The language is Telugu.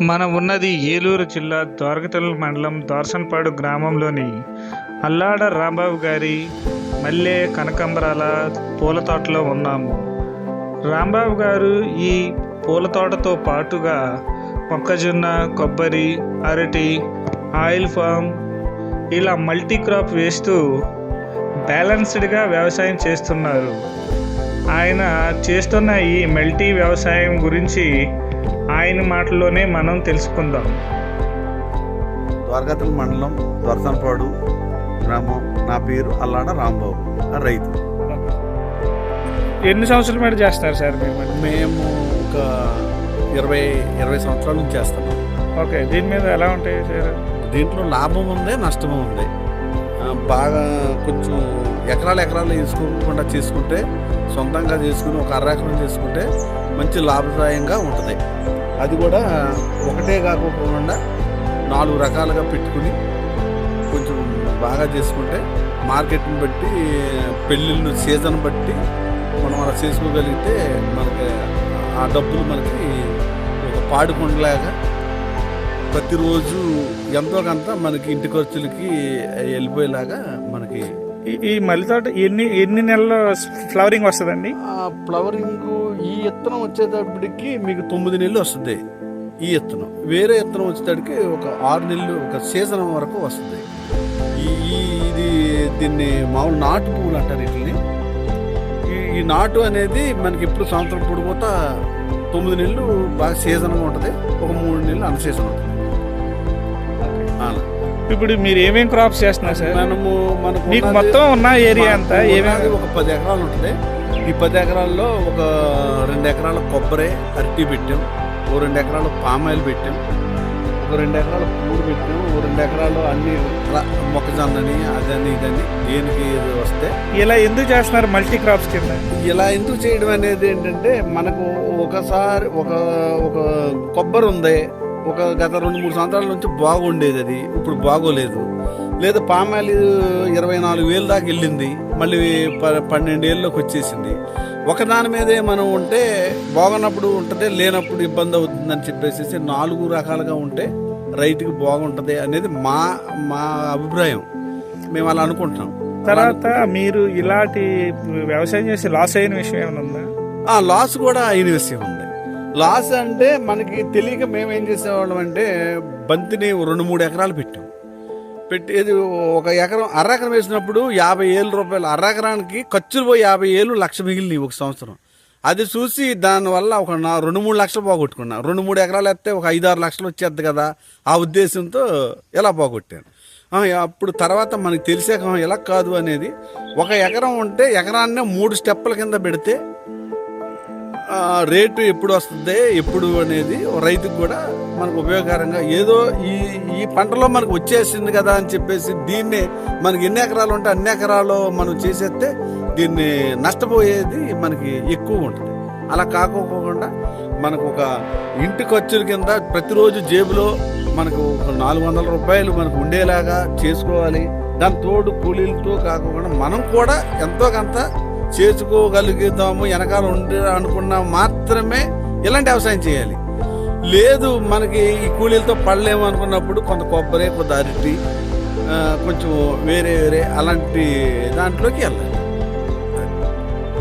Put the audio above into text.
మనం ఉన్నది ఏలూరు జిల్లా ద్వారకతల మండలం దార్సన్పాడు గ్రామంలోని అల్లాడ రాంబాబు గారి మల్లె కనకాంబరాల పూల తోటలో ఉన్నాము. రాంబాబు గారు ఈ పూల తోటతో పాటుగా మొక్కజొన్న కొబ్బరి అరటి ఆయిల్ ఫామ్ ఇలా మల్టీ క్రాప్ వేస్తూ బ్యాలెన్స్డ్గా వ్యవసాయం చేస్తున్నారు. ఆయన చేస్తున్న ఈ మల్టీ వ్యవసాయం గురించి ఆయన మాటల్లోనే మనం తెలుసుకుందాం. ద్వారకాతుల మండలం దొరసనపాడు గ్రామం. నా పేరు అల్లాడ రాంబాబు రైతు. ఎన్ని సంవత్సరాల మీద చేస్తారు సార్ మీరు? మేము ఒక ఇరవై ఇరవై సంవత్సరాల నుంచి చేస్తున్నాం ఓకే దీని మీద ఎలా ఉంటాయి సార్? దీంట్లో లాభం ఉంది నష్టము ఉంది. బాగా కొంచెం ఎకరాలు ఎకరాలు వేసుకోకుండా చేసుకుంటే సొంతంగా చేసుకుని ఒక అర చేసుకుంటే మంచి లాభదాయంగా ఉంటుంది. అది కూడా ఒకటే కాకుండా నాలుగు రకాలుగా పెట్టుకుని కొంచెం బాగా చేసుకుంటే మార్కెట్ని బట్టి పెళ్ళిళ్ళు సీజన్ బట్టి మనం అలా చేసుకోగలిగితే మనకి ఆ డబ్బులు మనకి ఒక పాడుకుండలాగా ప్రతిరోజు ఎంతో కొంత మనకి ఇంటి ఖర్చులకి వెళ్ళిపోయేలాగా మనకి ఈ- మల్లి తోట ఎన్ని ఎన్ని నెలల్లో ఫ్లవరింగ్ వస్తుందండి? ఆ ఫ్లవరింగ్ ఈ ఇత్తనం వచ్చేటప్పటికి మీకు తొమ్మిది నెలలు వస్తుంది ఈ ఇత్తనం వేరే ఇత్తనం వచ్చేటప్పటికి ఒక ఆరు నెలలు ఒక సీజన్ వరకు వస్తుంది. ఈ ఇది దీన్ని మామూలు నాటు పువ్వులు అంటారు వీటిని. ఈ ఈ నాటు అనేది మనకి ఎప్పుడు సంవత్సరం పొడిపోతా తొమ్మిది నెలలు బాగా సీజన్గా ఉంటుంది. ఒక మూడు నెలలు అన్ సీజన్ ఉంటుంది. ఇప్పుడు మీరు ఏమేం క్రాప్స్ చేస్తున్నారు సార్? మనము మనకు మీకు మొత్తం ఉన్న ఏరియా అంతా ఏమేమి ఒక పది ఎకరాలు ఉంటుంది. ఈ పది ఎకరాల్లో ఒక రెండు ఎకరాల కొబ్బరి అరటి పెట్టాం. ఓ రెండు ఎకరాలు పామాయిల్ పెట్టాం. ఒక రెండు ఎకరాలు పూలు పెట్టాం. ఓ రెండు ఎకరాలు అన్ని మొక్కజొన్నని అదని ఇదని దేనికి ఇది వస్తే ఇలా ఎందుకు చేస్తున్నారు మల్టీ క్రాప్స్ కింద? ఇలా ఎందుకు చేయడం అనేది ఏంటంటే మనకు ఒకసారి ఒక ఒక కొబ్బరి ఉంది. ఒక గత రెండు మూడు సంవత్సరాల నుంచి బాగుండేది అది. ఇప్పుడు బాగోలేదు. లేదా పామాయిల్ ఇరవై నాలుగు వేలు దాకా వెళ్ళింది. మళ్ళీ ప పన్నెండేళ్ళలోకి వచ్చేసింది. ఒకదాని మీదే మనం ఉంటే బాగున్నప్పుడు ఉంటుంది లేనప్పుడు ఇబ్బంది అవుతుందని చెప్పేసి నాలుగు రకాలుగా ఉంటే రైతుకి బాగుంటుంది అనేది మా మా అభిప్రాయం. మేము అలా అనుకుంటున్నాం. తర్వాత మీరు ఇలాంటి వ్యవసాయం చేసి లాస్ అయిన విషయం ఏమైనా ఉందా? ఆ లాస్ కూడా అయిన విషయం ఉంది. లాస్ అంటే మనకి తెలియక మేము ఏం చేసేవాళ్ళం అంటే బంతిని రెండు మూడు ఎకరాలు పెట్టాం. పెట్టేది ఒక ఎకరం అర ఎకరం వేసినప్పుడు యాభై ఏళ్ళు రూపాయలు. అర ఎకరానికి ఖర్చులు పోయి యాభై ఏళ్ళు లక్ష మిగిలినాయి ఒక సంవత్సరం. అది చూసి దానివల్ల ఒక నా రెండు మూడు లక్షలు పోగొట్టుకున్నా. రెండు మూడు ఎకరాలు వేస్తే ఒక ఐదు ఆరు లక్షలు వచ్చేద్ది కదా. ఆ ఉద్దేశంతో ఎలా పోగొట్టాను? అప్పుడు తర్వాత మనకి తెలిసాక ఎలా కాదు అనేది ఒక ఎకరం ఉంటే ఎకరాన్నే మూడు స్టెప్పుల కింద పెడితే రేటు ఎప్పుడు వస్తుంది ఎప్పుడు అనేది రైతుకు కూడా మనకు ఉపయోగకరంగా ఏదో ఈ ఈ పంటలో మనకు వచ్చేసింది కదా అని చెప్పేసి దీన్ని మనకి ఎన్ని ఎకరాలు ఉంటే అన్ని ఎకరాలు మనం చేసేస్తే దీన్ని నష్టపోయేది మనకి ఎక్కువ ఉంటుంది. అలా కాకోకుండా మనకు ఒక ఇంటి ఖర్చుల కింద ప్రతిరోజు జేబులో మనకు ఒక నాలుగు వందల రూపాయలు మనకు ఉండేలాగా చేసుకోవాలి. దాని తోడు కూలీలతో కాకుండా మనం కూడా ఎంతో కొంత చేసుకోగలుగుతాము వెనకాల ఉండి అనుకున్నా మాత్రమే ఇలాంటి వ్యవసాయం చేయాలి. లేదు మనకి ఈ కూలీలతో పడలేము అనుకున్నప్పుడు కొంత కొబ్బరి కొంత అరటి కొంచెం వేరే వేరే అలాంటి దాంట్లోకి వెళ్ళాలి.